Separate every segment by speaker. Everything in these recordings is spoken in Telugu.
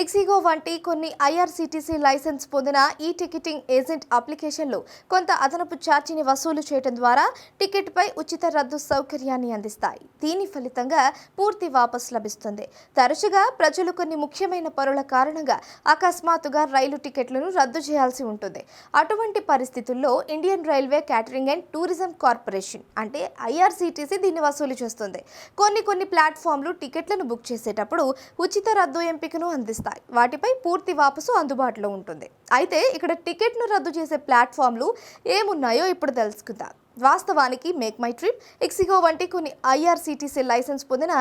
Speaker 1: ixigo వంటి కొన్ని ఐఆర్సీటీసీ లైసెన్స్ పొందిన ఈ టికెటింగ్ ఏజెంట్ అప్లికేషన్లు కొంత అదనపు ఛార్జీని వసూలు చేయడం ద్వారా టికెట్పై ఉచిత రద్దు సౌకర్యాన్ని అందిస్తాయి. దీని ఫలితంగా పూర్తి వాపసు లభిస్తుంది. తరచుగా ప్రజలు కొన్ని ముఖ్యమైన పనుల కారణంగా అకస్మాత్తుగా రైలు టికెట్లను రద్దు చేయాల్సి ఉంటుంది. అటువంటి పరిస్థితుల్లో Indian railway catering and tourism corporation అంటే ఐఆర్సీటీసీ దీన్ని వసూలు చేస్తుంది. కొన్ని కొన్ని ప్లాట్ఫామ్లు టికెట్లను బుక్ చేసేటప్పుడు ఉచిత రద్దు ఎంపికను అందిస్తాయి. వాటిపై పూర్తి వాపసు అందుబాటులో ఉంటుంది. అయితే ఇక్కడ టికెట్ను రద్దు చేసే ప్లాట్ఫామ్లు ఏమున్నాయో ఇప్పుడు తెలుసుకుందాం. వాస్తవానికి మేక్ మై ట్రిప్ ఎక్సిగో వంటి కొన్ని ఐఆర్సీటీసీ లైసెన్స్ పొందిన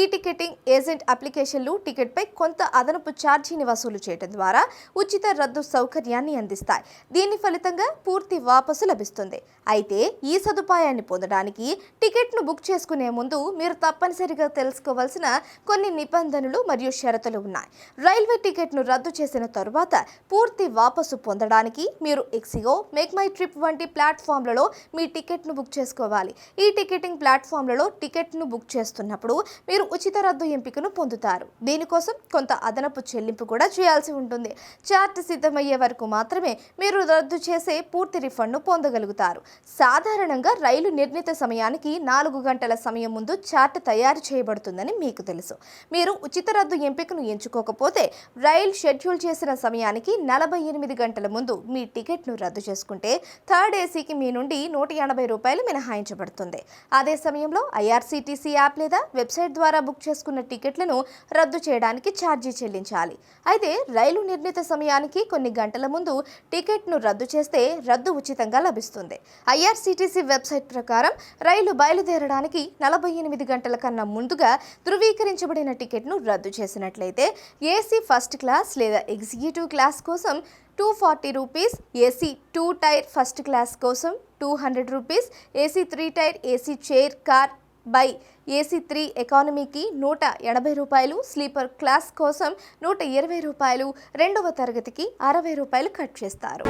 Speaker 1: ఈ టికెటింగ్ ఏజెంట్ అప్లికేషన్లు టికెట్పై కొంత అదనపు ఛార్జీని వసూలు చేయడం ద్వారా ఉచిత రద్దు సౌకర్యాన్ని అందిస్తాయి. దీని ఫలితంగా పూర్తి వాపసు లభిస్తుంది. అయితే ఈ సదుపాయాన్ని పొందడానికి టికెట్ను బుక్ చేసుకునే ముందు మీరు తప్పనిసరిగా తెలుసుకోవాల్సిన కొన్ని నిబంధనలు మరియు షరతులు ఉన్నాయి. రైల్వే టికెట్ను రద్దు చేసిన తరువాత పూర్తి వాపసు పొందడానికి మీరు ఎక్సిగో మేక్ మై ట్రిప్ వంటి ప్లాట్ఫామ్లలో మీ టికెట్ను బుక్ చేసుకోవాలి. ఈ టికెటింగ్ ప్లాట్ఫామ్లలో టికెట్ను బుక్ చేస్తున్నప్పుడు మీరు ఉచిత రద్దు ఎంపికను పొందుతారు. దీనికోసం కొంత అదనపు చెల్లింపు కూడా చేయాల్సి ఉంటుంది. చార్ట్ సిద్ధమయ్యే వరకు మాత్రమే మీరు రద్దు చేసే పూర్తి రిఫండ్ను పొందగలుగుతారు. సాధారణంగా రైలు నిర్ణీత సమయానికి నాలుగు గంటల సమయం ముందు చార్ట్ తయారు చేయబడుతుందని మీకు తెలుసు. మీరు ఉచిత రద్దు ఎంపికను ఎంచుకోకపోతే రైలు షెడ్యూల్ చేసిన సమయానికి నలభై ఎనిమిది గంటల ముందు మీ టికెట్ను రద్దు చేసుకుంటే థర్డ్ ఏసీకి మీ నుండి నూట ఎనభై రూపాయలు మినహాయించబడుతుంది. అదే సమయంలో ఐఆర్సీటీసీ యాప్ లేదా వెబ్సైట్ ద్వారా బుక్ చేసుకున్న టికెట్లను రద్దు చేయడానికి ఛార్జీ చెల్లించాలి. అయితే రైలు నిర్ణీత సమయానికి కొన్ని గంటల ముందు టికెట్ను రద్దు చేస్తే రద్దు ఉచితంగా లభిస్తుంది. ఐఆర్సీటీసీ వెబ్సైట్ ప్రకారం రైలు బయలుదేరడానికి నలభై ఎనిమిది గంటల కన్నా ముందుగా ధృవీకరించబడిన టికెట్ను రద్దు చేసినట్లయితే ఏసీ ఫస్ట్ క్లాస్ లేదా ఎగ్జిక్యూటివ్ క్లాస్ కోసం two forty rupees AC two tier first class కోసం two hundred rupees AC three tier AC chair car by AC three ఎకానమీకి నూట ఎనభై రూపాయలు స్లీపర్ క్లాస్ కోసం నూట ఇరవై రూపాయలు రెండవ తరగతికి అరవై రూపాయలు కట్ చేస్తారు.